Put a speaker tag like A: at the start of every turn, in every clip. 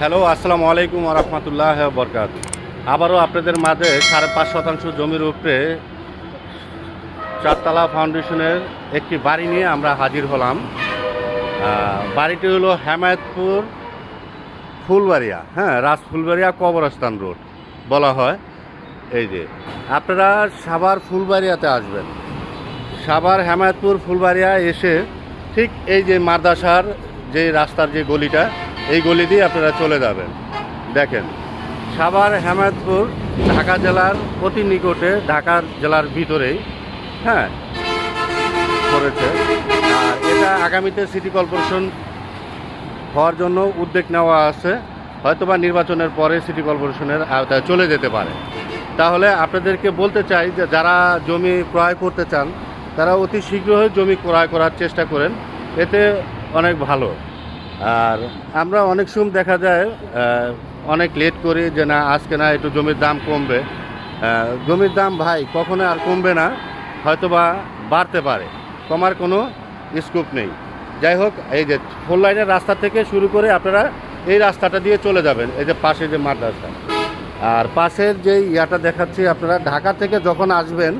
A: Hello, আসসালামু আলাইকুম রহমতুল্লাহ বরকাত আবারও আপনাদের মাঝে সাড়ে পাঁচ শতাংশ জমির উপরে চারতলা ফাউন্ডেশনের একটি বাড়ি নিয়ে আমরা হাজির হলাম। বাড়িটি হলো হেমায়তপুর ফুলবাড়িয়া হ্যাঁ রাজ ফুলবাড়িয়া কবরস্থান রোড বলা হয়। এই যে, আপনারা সাভার ফুলবাড়িয়াতে আসবেন। সাভার হেমায়তপুর ফুলবাড়িয়া এসে ঠিক এই যে মাদ্রাসার যে রাস্তার যে গলিটা এই গলি দিয়ে আপনারা চলে যাবেন। দেখেন, সাভার, হেমায়তপুর, ঢাকা জেলার অতি নিকটে ঢাকার জেলার ভিতরেই হ্যাঁ করেছে আর এটা আগামীতে সিটি কর্পোরেশন হওয়ার জন্য উদ্যোগ নেওয়া আছে। হয়তোবা নির্বাচনের পরে সিটি কর্পোরেশনের আওতায় চলে যেতে পারে। তাহলে আপনাদেরকে বলতে চাই যে, যারা জমি ক্রয় করতে চান, তারা অতি শীঘ্রই জমি ক্রয় করার চেষ্টা করেন। এতে অনেক ভালো। আর আমরা অনেক সময় দেখা যায় অনেক লেট করি যে না, আজকে না, একটু জমির দাম কমবে। জমির দাম ভাই কখনো আর কমবে না, হয়তোবা বাড়তে পারে, কমার কোনো স্কোপ নেই। যাই হোক, এই যে ফোর লাইনের রাস্তা থেকে শুরু করে আপনারা এই রাস্তাটা দিয়ে চলে যাবেন, এই যে পাশে যে মাদ্রাসা। আর পাশের যে ইয়াটা দেখাচ্ছি আপনারা, ঢাকা থেকে যখন আসবেন,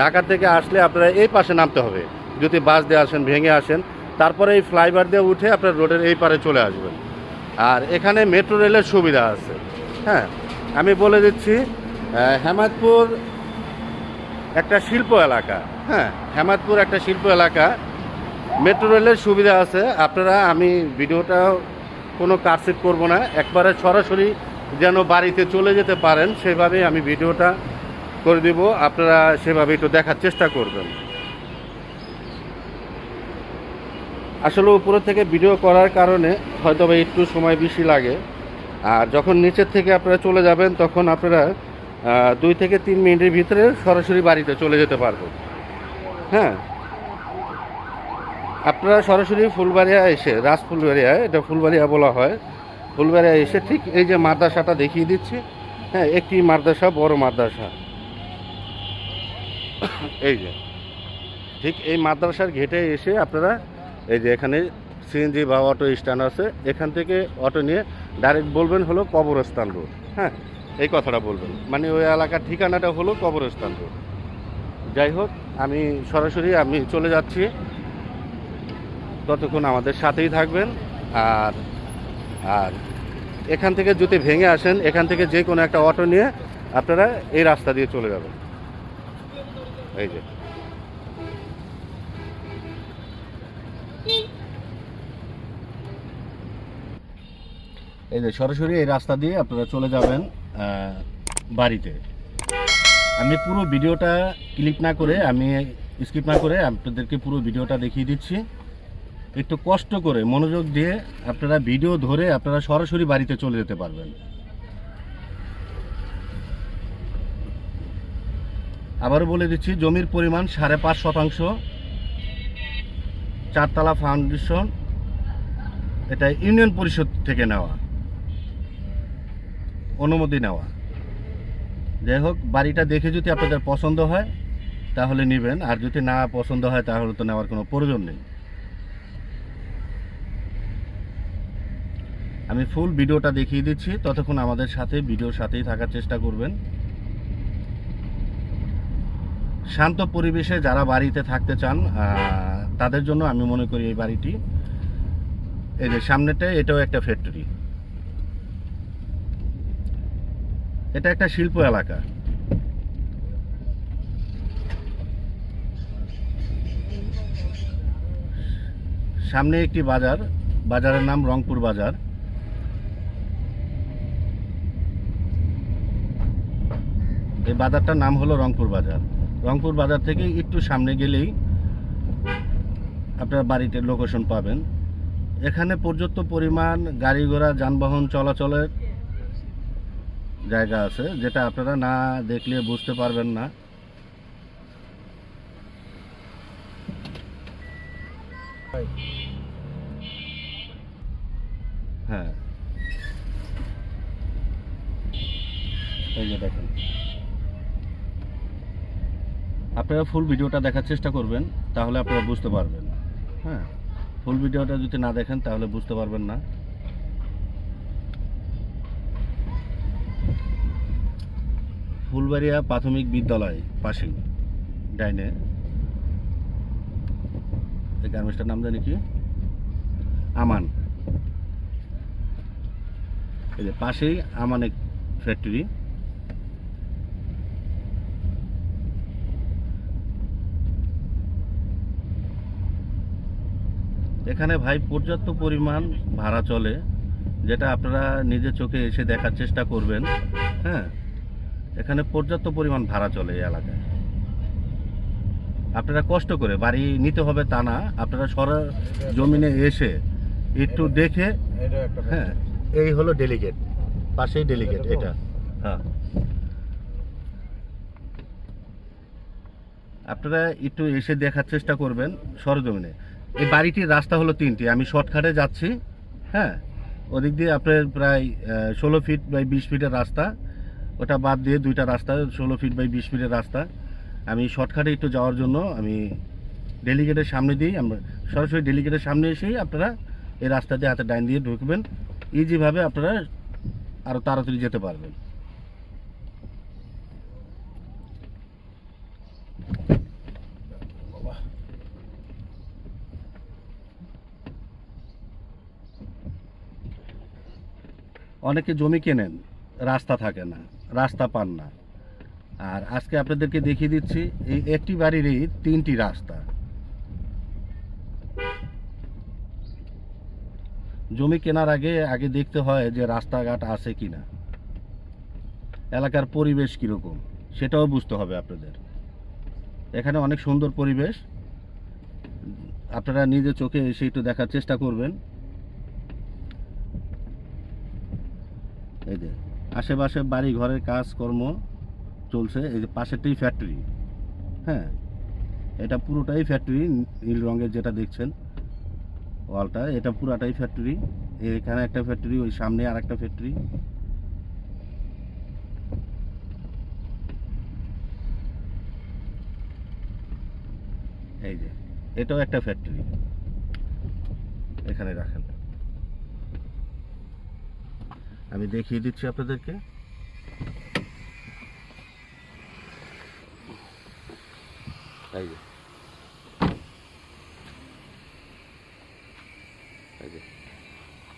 A: ঢাকা থেকে আসলে আপনারা এই পাশে নামতে হবে। যদি বাস দিয়ে আসেন, ভেঙে আসেন তারপরে এই ফ্লাইওভার দিয়ে উঠে আপনার রোডের এই পারে চলে আসবেন। আর এখানে মেট্রো রেলের সুবিধা আছে। হ্যাঁ আমি বলে দিচ্ছি হেমাদপুর একটা শিল্প এলাকা। হ্যাঁ হেমাদপুর একটা শিল্প এলাকা। মেট্রো রেলের সুবিধা আছে। আপনারা, আমি ভিডিওটা কোনো কাটসিট করব না। একবারে সরাসরি যেন বাড়িতে চলে যেতে পারেন, সেভাবেই আমি ভিডিওটা করে দিব। আপনারা সেভাবে একটু দেখার চেষ্টা করবেন। আসলে উপরে থেকে ভিডিও করার কারণে হয়তো বা একটু সময় বেশি লাগে। আর যখন নিচের থেকে আপনারা চলে যাবেন, তখন আপনারা দুই থেকে তিন মিনিটের ভিতরে সরাসরি বাড়িতে চলে যেতে পারবেন। হ্যাঁ? আপনারা সরাসরি ফুলবাড়িয়া এসে, রাজ ফুলবাড়িয়া, এটা ফুলবাড়িয়া বলা হয়। ফুলবাড়িয়া এসে ঠিক এই যে মাদ্রাসাটা দেখিয়ে দিচ্ছি। হ্যাঁ একটি মাদ্রাসা, বড় মাদ্রাসা। এই যে, ঠিক এই মাদ্রাসার ঘেটে এসে আপনারা এই যে এখানে সিএনজি বা অটো স্ট্যান্ড আছে, এখান থেকে অটো নিয়ে ডাইরেক্ট বলবেন হলো কবরস্থান রোড হ্যাঁ? এই কথাটা বলবেন। মানে ওই এলাকার ঠিকানাটা হলো কবরস্থান রোড। যাই হোক, আমি সরাসরি আমি চলে যাচ্ছি। ততক্ষণ আমাদের সাথেই থাকবেন। আর আর এখান থেকে যদি ভেঙে আসেন, এখান থেকে যে কোনো একটা অটো নিয়ে আপনারা এই রাস্তা দিয়ে চলে যাবেন। এই যে। এই যে সরাসরি এই রাস্তা দিয়ে আপনারা চলে যাবেন বাড়িতে। আমি পুরো ভিডিওটা ক্লিক না করে, আমি স্কিপ না করে আপনাদেরকে পুরো ভিডিওটা দেখিয়ে দিচ্ছি। একটু কষ্ট করে মনোযোগ দিয়ে আপনারা ভিডিও ধরে আপনারা সরাসরি বাড়িতে চলে যেতে পারবেন। আবারও বলে দিচ্ছি, জমির পরিমাণ সাড়ে পাঁচ শতাংশ চারতলা ফাউন্ডেশন, এটা ইউনিয়ন পরিষদ থেকে নেওয়া। অনুমতি নেওয়া। যাই হোক, বাড়িটা দেখে যদি আপনাদের পছন্দ হয়, তাহলে নেবেন। আর যদি না পছন্দ হয়, তাহলে তো নেওয়ার কোনো প্রয়োজন নেই। আমি ফুল ভিডিওটা দেখিয়ে দিচ্ছি। ততক্ষণ আমাদের সাথে, ভিডিওর সাথেই থাকার চেষ্টা করবেন। শান্ত পরিবেশে যারা বাড়িতে থাকতে চান তাদের জন্য আমি মনে করি এই বাড়িটি, এই যে সামনেটা, এটাও একটা ফ্যাক্টরি এটা একটা শিল্প এলাকা। সামনে একটি বাজার, বাজারের নাম রংপুর বাজার। এই বাজারটার নাম হলো রংপুর বাজার। রংপুর বাজার থেকে একটু সামনে গেলেই আপনারা বাড়িতে লোকেশন পাবেন। এখানে পর্যাপ্ত পরিমাণ গাড়ি ঘোড়া, যানবাহন চলাচলের জায়গা আছে, যেটা আপনারা না দেখলে বুঝতে পারবেন না। হ্যাঁ। দেখেন। আপনারা ফুল ভিডিওটা দেখার চেষ্টা করবেন, তাহলে আপনারা বুঝতে পারবেন। হ্যাঁ। ফুল ভিডিওটা যদি না দেখেন, তাহলে বুঝতে পারবেন না। ফুলবাড়িয়া প্রাথমিক বিদ্যালয়, পাশেই, ডাইনে। এই গার্মেন্টসটার নাম জানি কি? আমান। এই যে পাশেই আমান এক ফ্যাক্টরি এখানে ভাই পর্যাপ্ত পরিমাণ ভাড়া চলে, যেটা আপনারা নিজের চোখে এসে দেখার চেষ্টা করবেন হ্যাঁ? এখানে পর্যাপ্ত পরিমাণ ভাড়া চলে এই এলাকায়। আপনারা কষ্ট করে, বাড়ি নিতে হবে তা না, আপনারা সরা জমিনে এসে একটু দেখে হ্যাঁ এই হলো ডেলিগেট পাশেই ডেলিগেট এটা হ্যাঁ। আপনারা একটু এসে দেখার চেষ্টা করবেন সরজমিনে। এই বাড়িটির রাস্তা হলো তিনটি। আমি শর্টকাটে যাচ্ছি হ্যাঁ? ওদিক দিয়ে আপনার প্রায় ষোলো ফিট বাই বিশ ফিটের রাস্তা। ওটা বাদ দিয়ে দুইটা রাস্তা, ষোলো ফিট বাই বিশ ফিটের রাস্তা। আমি শর্টকাটে একটু যাওয়ার জন্য আমি ডেলিগেটের সামনে দিয়েই আমরা সরাসরি ডেলিগেটের সামনে এসেই আপনারা এই রাস্তা দিয়ে হাতে ডাইন দিয়ে ঢুকবেন। ইজিভাবে আপনারা আরও তাড়াতাড়ি যেতে পারবেন। অনেকে জমি কেনেন, রাস্তা থাকে না, রাস্তা পান না। আর আজকে আপনাদেরকে দেখিয়ে দিচ্ছি, এই একটি বাড়িরই তিনটি রাস্তা। জমি কেনার আগে আগে দেখতে হয় যে রাস্তাঘাট আছে কি না এলাকার পরিবেশ কীরকম, সেটাও বুঝতে হবে আপনাদের। এখানে অনেক সুন্দর পরিবেশ। আপনারা নিজে চোখে এসে একটু দেখার চেষ্টা করবেন। এই যে, আশেপাশে বাড়ি ঘরের কাজকর্ম চলছে, এই যে পাশেরটাই ফ্যাক্টরি হ্যাঁ এটা পুরোটাই ফ্যাক্টরি নীল রঙের যেটা দেখছেন, ওয়ালটা, এটা পুরাটাই ফ্যাক্টরি এখানে একটা ফ্যাক্টরি ওই সামনে আর একটা ফ্যাক্টরি এই যে, এটাও একটা ফ্যাক্টরি এখানে রাখেন। আমি দেখিয়ে দিচ্ছি আপনাদেরকে।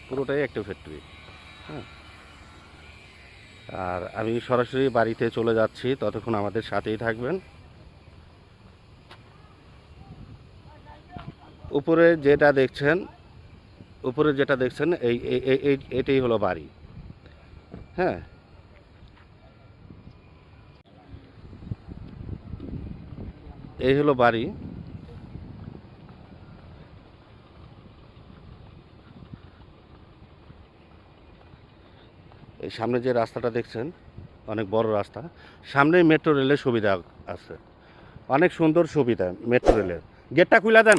A: পুরোটাই একটা ফ্যাক্টরি হ্যাঁ। আর আমি সরাসরি বাড়িতে চলে যাচ্ছি, ততক্ষণ আমাদের সাথেই থাকবেন। উপরে যেটা দেখছেন, উপরে যেটা দেখছেন এই, এটাই হলো বাড়ি। হ্যাঁ। এই হলো বাড়ি। এই সামনে যে রাস্তাটা দেখছেন, অনেক বড় রাস্তা। সামনে মেট্রো রেলের সুবিধা আছে। অনেক সুন্দর সুবিধা, মেট্রো রেলের। গেটটা খুলে দেন।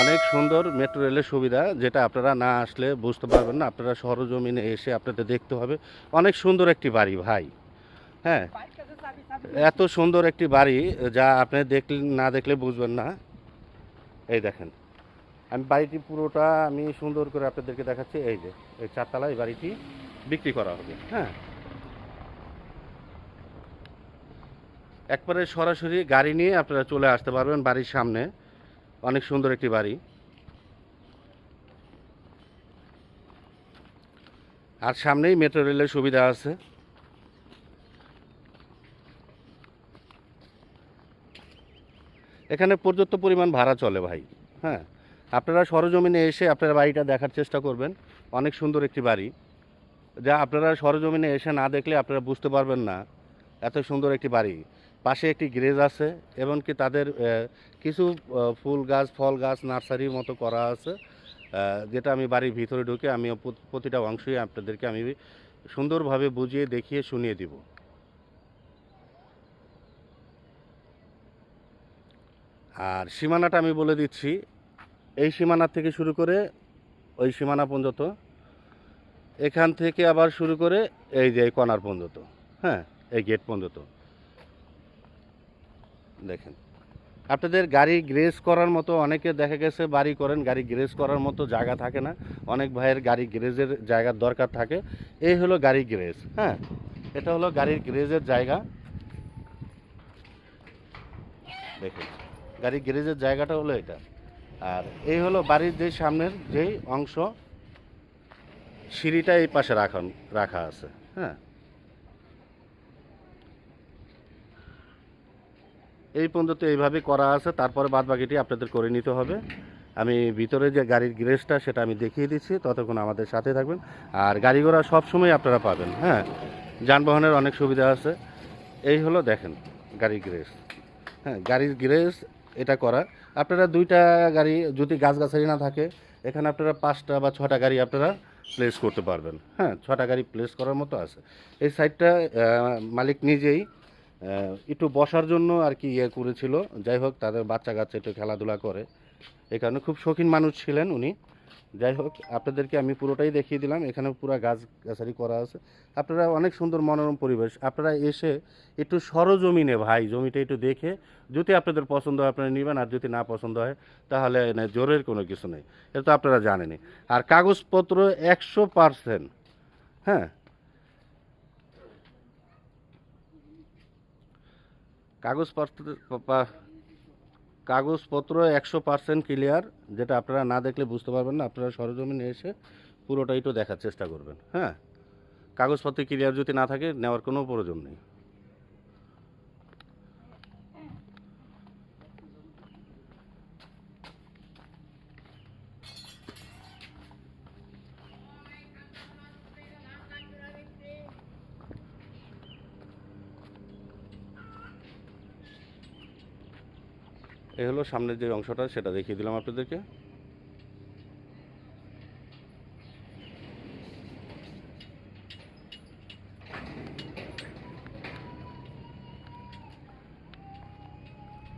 A: অনেক সুন্দর মেট্রো রেলের সুবিধা, যেটা আপনারা না আসলে বুঝতে পারবেন না। আপনারা সরজমিনে এসে আপনাদের দেখতে হবে। অনেক সুন্দর একটি বাড়ি ভাই। হ্যাঁ এত সুন্দর একটি বাড়ি, যা আপনি দেখলে, না দেখলে বুঝবেন না। এই দেখেন, আমি বাড়িটি পুরোটা আমি সুন্দর করে আপনাদেরকে দেখাচ্ছি। এই যে, এই চারতলা এই বাড়িটি বিক্রি করা হবে। হ্যাঁ একবারে সরাসরি গাড়ি নিয়ে আপনারা চলে আসতে পারবেন বাড়ির সামনে। অনেক সুন্দর একটি বাড়ি। আর সামনেই মেট্রো রেলের সুবিধা আছে। এখানে পর্যাপ্ত পরিমাণ ভাড়া চলে ভাই হ্যাঁ। আপনারা সরজমিনে এসে আপনারা বাড়িটা দেখার চেষ্টা করবেন। অনেক সুন্দর একটি বাড়ি। যা আপনারা সরজমিনে এসে না দেখলে আপনারা বুঝতে পারবেন না, এত সুন্দর একটি বাড়ি। পাশে একটি গ্রেজ আছে, এমনকি তাদের কিছু ফুল গাছ, ফল গাছ নার্সারির মতো করা আছে যেটা আমি বাড়ির ভিতরে ঢুকে আমি প্রতিটা অংশই আপনাদেরকে আমি সুন্দরভাবে বুঝিয়ে দেখিয়ে শুনিয়ে দিব। আর সীমানাটা আমি বলে দিচ্ছি, এই সীমানা থেকে শুরু করে ওই সীমানা পর্যন্ত, এখান থেকে আবার শুরু করে এই যে এই কর্নার পর্যন্ত হ্যাঁ এই গেট পর্যন্ত। দেখেন। আপনাদের গাড়ি গ্রেস করার মতো অনেকে দেখা গেছে বাড়ি করেন, গাড়ি গ্রেস করার মতো জায়গা থাকে না। অনেক ভাইয়ের গাড়ি গ্রেজের জায়গার দরকার থাকে। এই হলো গাড়ি গ্রেস হ্যাঁ? এটা হলো গাড়ির গ্যারেজের জায়গা। দেখুন গাড়ির গ্যারেজের জায়গাটা হলো এটা। আর এই হলো বাড়ির যে সামনের যেই অংশ, সিঁড়িটা এই পাশে রাখা রাখা আছে হ্যাঁ? এই পর্যন্ত এইভাবে করা আছে, তারপরে বাদ বাকিটি আপনাদের করে নিতে হবে। আমি ভিতরে যে গাড়ির গ্রেসটা সেটা আমি দেখিয়ে দিচ্ছি, ততক্ষণ আমাদের সাথে থাকবেন। আর গাড়ি ঘোড়া সবসময় আপনারা পাবেন হ্যাঁ? যানবাহনের অনেক সুবিধা আছে। এই হলো দেখেন গাড়ির গ্রেস। হ্যাঁ গাড়ির গ্রেস, এটা করা। আপনারা দুইটা গাড়ি যদি গাছগাছালি না থাকে, এখানে আপনারা পাঁচটা বা ছটা গাড়ি আপনারা প্লেস করতে পারবেন। হ্যাঁ ছটা গাড়ি প্লেস করার মতো আছে। এই সাইডটা মালিক নিজেই একটু বসার জন্য আর কি ইয়ে করেছিল। যাই হোক, তাদের বাচ্চা কাচ্চা একটু খেলাধুলা করে। এই কারণে খুব শৌখিন মানুষ ছিলেন উনি। যাই হোক, আপনাদেরকে আমি পুরোটাই দেখিয়ে দিলাম। এখানে পুরো গাছ গাছারি করা আছে। আপনারা অনেক সুন্দর মনোরম পরিবেশ। আপনারা এসে একটু সরজমিনে, ভাই, জমিটা একটু দেখে, যদি আপনাদের পছন্দ হয় আপনারা নেবেন, আর যদি না পছন্দ হয়, তাহলে জোরের কোনো কিছু নেই। এটা তো আপনারা জানেনই। আর কাগজপত্র একশো পারসেন্ট হ্যাঁ? কাগজপত্র কাগজপত্র একশো পার্সেন্ট ক্লিয়ার, যেটা আপনারা না দেখলে বুঝতে পারবেন না, আপনারা সরজমিনে এসে পুরোটাই তো দেখার চেষ্টা করবেন হ্যাঁ? কাগজপত্র ক্লিয়ার যদি না থাকে, নেওয়ার কোনো প্রয়োজন নেই। এই হলো সামনের যে অংশটা, সেটা দেখিয়ে দিলাম আপনাদেরকে।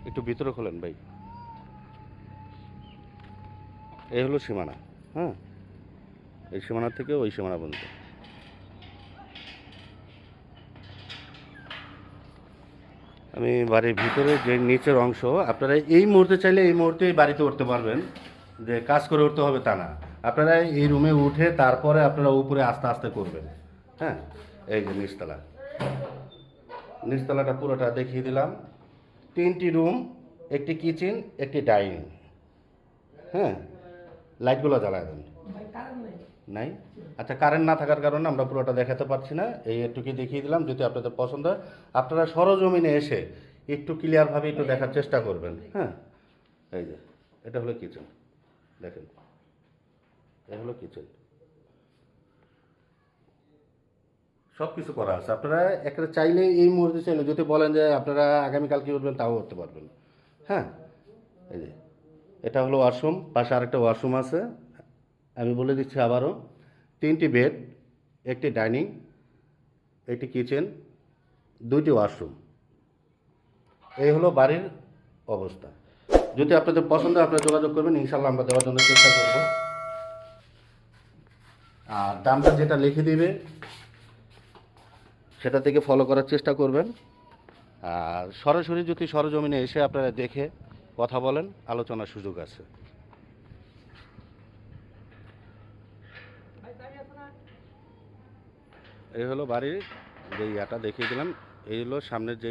A: একটু ভিতরে খোলেন ভাই। এই হলো সীমানা হ্যাঁ? এই সীমানা থেকে ওই সীমানা পর্যন্ত। আমি বাড়ির ভিতরে যে নিচের অংশ, আপনারা এই মুহূর্তে চাইলে এই মুহূর্তে বাড়িতে উঠতে পারবেন। যে কাজ করে উঠতে হবে তা না। আপনারা এই রুমে উঠে তারপরে আপনারা উপরে আস্তে আস্তে করবেন। হ্যাঁ? এই যে নিচতলা। নিচতলাটা পুরোটা দেখিয়ে দিলাম। তিনটি রুম, একটি কিচেন, একটি ডাইনিং। হ্যাঁ? লাইটগুলো জ্বালায় দেন। নাই। আচ্ছা কারেন্ট না থাকার কারণে আমরা পুরোটা দেখাতে পারছি না। এই একটুকি দেখিয়ে দিলাম, যদি আপনাদের পছন্দ হয়। আপনারা সরজমিনে এসে একটু ক্লিয়ারভাবে একটু দেখার চেষ্টা করবেন। হ্যাঁ? এই যে, এটা হলো কিচেন দেখেন, এটা হলো কিচেন সব কিছু করা আছে। আপনারা একটা চাইলে এই মুহূর্তে চাইলে যদি বলেন যে আপনারা আগামীকাল কী করবেন তাও করতে পারবেন। হ্যাঁ? এই যে, এটা হলো ওয়াশরুম পাশে আরেকটা ওয়াশরুম আছে। আমি বলে দিচ্ছি আবারও, তিনটি বেড একটি ডাইনিং একটি কিচেন দুইটি ওয়াশরুম এই হলো বাড়ির অবস্থা। যদি আপনাদের পছন্দ আপনারা যোগাযোগ করবেন ইনশাল্লাহ আমরা দেওয়ার জন্য চেষ্টা করব। আর দামটা যেটা লিখে দিবে, সেটা থেকে ফলো করার চেষ্টা করবেন। আর সরাসরি যদি সরজমিনে এসে আপনারা দেখে কথা বলেন, আলোচনার সুযোগ আছে। এই হলো বাড়ির যে ইয়াটা দেখিয়ে দিলাম। এই হলো সামনের যে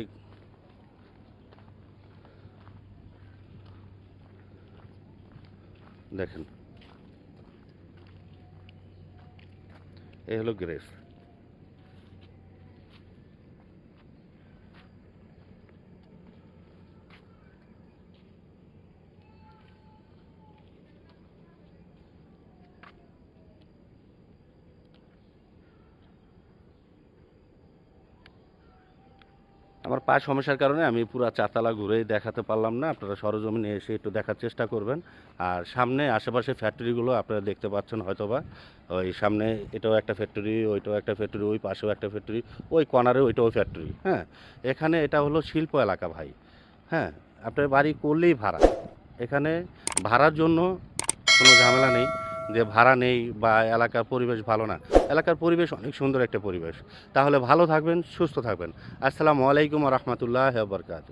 A: দেখেন। এই হলো গ্রেস। আমার পা সমস্যার কারণে আমি পুরো চারতলা ঘুরে দেখাতে পারলাম না। আপনারা সরজমিনে এসে একটু দেখার চেষ্টা করবেন। আর সামনে আশেপাশে ফ্যাক্টরিগুলো আপনারা দেখতে পাচ্ছেন হয়তোবা। ওই সামনে এটাও একটা ফ্যাক্টরি, ওইটাও একটা ফ্যাক্টরি, ওই পাশেও একটা ফ্যাক্টরি, ওই কর্নারে ওইটাও ফ্যাক্টরি। হ্যাঁ এখানে এটা হলো শিল্প এলাকা ভাই। হ্যাঁ আপনার বাড়ি করলেই ভাড়া। এখানে ভাড়ার জন্য কোনো ঝামেলা নেই। যে ভাড়া নেই বা এলাকার পরিবেশ ভালো না। এলাকার পরিবেশ অনেক সুন্দর একটা পরিবেশ। তাহলে ভালো থাকবেন, সুস্থ থাকবেন। আসসালামু আলাইকুম রহমতুল্লাহ বরকাত